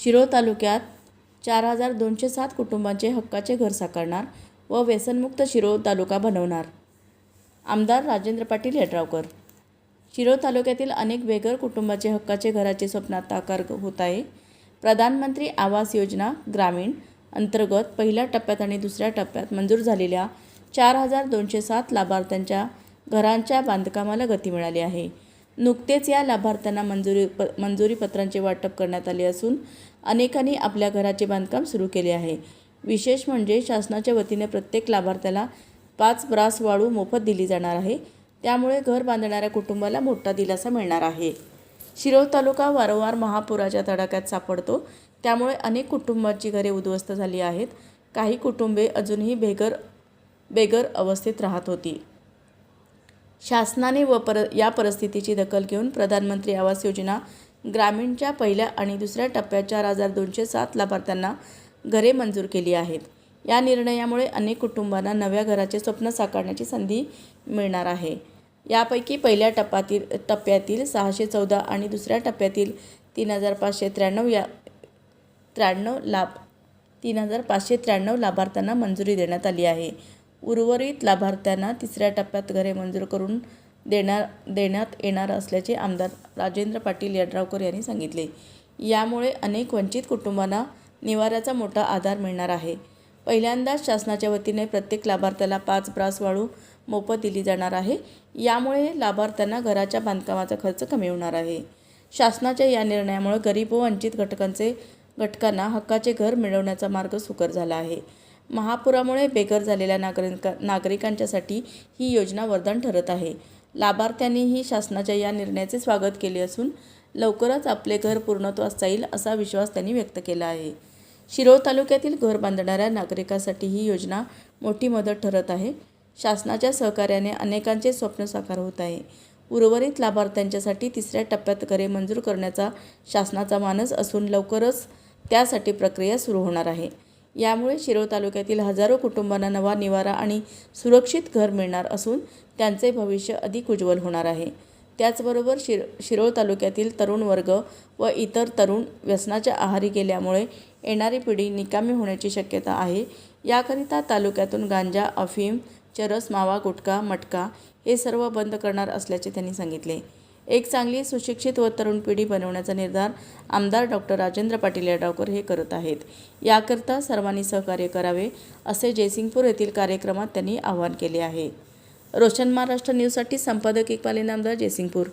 शिरोळ तालुक्यात चार हजार दोनशे सात कुटुंबांचे हक्काचे घर साकारणार व व्यसनमुक्त शिरोळ तालुका बनवणार. आमदार राजेंद्र पाटील यड्रावकर शिरोळ तालुक्यातील अनेक बेघर कुटुंबाचे हक्काचे घराचे स्वप्न साकार होत आहे. प्रधानमंत्री आवास योजना ग्रामीण अंतर्गत पहिल्या टप्प्यात आणि दुसऱ्या टप्प्यात मंजूर झालेल्या चार हजार दोनशे सात लाभार्थ्यांच्या घरांच्या बांधकामाला गती मिळाली आहे. नुकतेच या लाभार्थ्यांना मंजुरी प मंजुरी पत्रांचे वाटप करण्यात आले असून अनेकांनी आपल्या घराचे बांधकाम सुरू केले आहे. विशेष म्हणजे शासनाच्या वतीने प्रत्येक लाभार्थ्याला पाच ब्रास वाळू मोफत दिली जाणार आहे. त्यामुळे घर बांधणाऱ्या कुटुंबाला मोठा दिलासा मिळणार आहे. शिरोळ तालुका वारंवार महापुराच्या तडाख्यात सापडतो. त्यामुळे अनेक कुटुंबांची घरे उद्ध्वस्त झाली आहेत. काही कुटुंबे अजूनही बेघर बेघर अवस्थेत राहत होती. शासनाने व पर या परिस्थितीची दखल घेऊन प्रधानमंत्री आवास योजना ग्रामीणच्या पहिल्या आणि दुसऱ्या टप्प्यात चार हजार दोनशे सात लाभार्थ्यांना घरे मंजूर केली आहेत. या निर्णयामुळे अनेक कुटुंबांना नव्या घराचे स्वप्न साकारण्याची संधी मिळणार आहे. यापैकी पहिल्या टप्प्यातील टप्प्यातील सहाशे चौदा आणि दुसऱ्या टप्प्यातील तीन हजार पाचशे त्र्याण्णव या त्र्याण्णव लाभ तीन हजार पाचशे त्र्याण्णव लाभार्थ्यांना मंजुरी देण्यात आली आहे. उर्वरित लाभार्थ्यांना तिसऱ्या टप्प्यात घरे मंजूर करून देणार देण्यात येणार असल्याचे आमदार राजेंद्र पाटील यड्रावकर यांनी सांगितले. यामुळे अनेक वंचित कुटुंबांना निवाऱ्याचा मोठा आधार मिळणार आहे. पहिल्यांदाच शासनाच्या वतीने प्रत्येक लाभार्थ्याला पाच ब्रास वाळू मोफत दिली जाणार आहे. यामुळे लाभार्थ्यांना घराच्या बांधकामाचा खर्च कमी होणार आहे. शासनाच्या या निर्णयामुळे गरीब व वंचित घटकांचे घटकांना हक्काचे घर मिळवण्याचा मार्ग सुकर झाला आहे. महापुरामुळे बेघर झालेल्या नागरिका नागरिकांच्यासाठी ही योजना वरदान ठरत आहे. लाभार्थ्यांनीही शासनाच्या या निर्णयाचे स्वागत केले असून लवकरच आपले घर पूर्णत्वास जाईल असा विश्वास त्यांनी व्यक्त केला आहे. शिरोळ तालुक्यातील घर बांधणाऱ्या नागरिकांसाठी ही योजना मोठी मदत ठरत आहे. शासनाच्या सहकार्याने अनेकांचे स्वप्न साकार होत आहे. उर्वरित लाभार्थ्यांच्यासाठी तिसऱ्या टप्प्यात घरे मंजूर करण्याचा शासनाचा मानस असून लवकरच त्यासाठी प्रक्रिया सुरू होणार आहे. यामुळे शिरोळ तालुक्यातील हजारो कुटुंबांना नवा निवारा आणि सुरक्षित घर मिळणार असून त्यांचे भविष्य अधिक उज्ज्वल होणार आहे. त्याचबरोबर शिर शिरोळ तालुक्यातील तरुण वर्ग व इतर तरुण व्यसनाच्या आहारी गेल्यामुळे येणारी पिढी निकामी होण्याची शक्यता आहे. याकरिता तालुक्यातून गांजा अफीम चरस मावा गुटखा मटका हे सर्व बंद करणार असल्याचे त्यांनी सांगितले. एक चांगली सुशिक्षित व तरुण पिढी बनवण्याचा निर्धार आमदार डॉक्टर राजेंद्र पाटील यड्रावकर हे करत आहेत. याकरता सर्वांनी सहकार्य करावे असे जयसिंगपूर येथील कार्यक्रमात त्यांनी आवाहन केले आहे. रोशन महाराष्ट्र न्यूजसाठी संपादक इकबाली नामदार जयसिंगपूर.